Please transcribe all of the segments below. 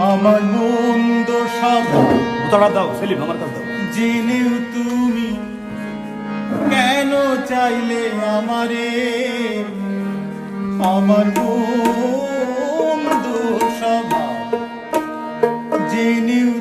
আমার মন্দ বোতলটা দাও, সেলিম, আমার কাছে দাও। জেনেও তুমি কেন চাইলে আমারে? আমার মন্দ জেনে জেনেও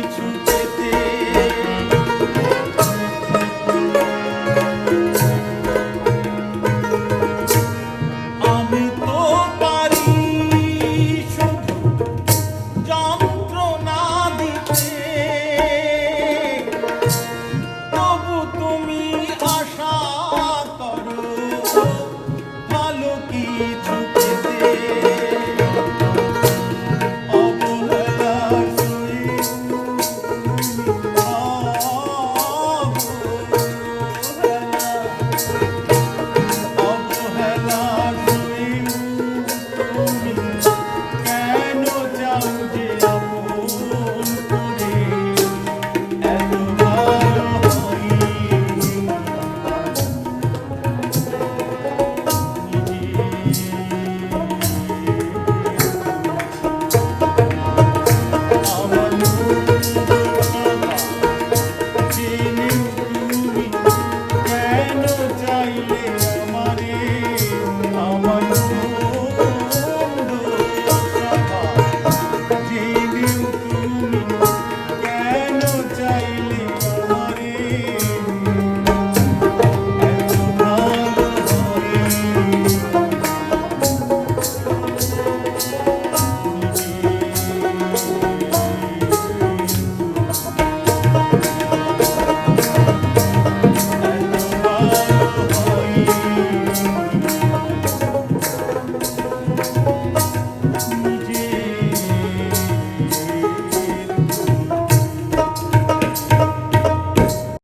to.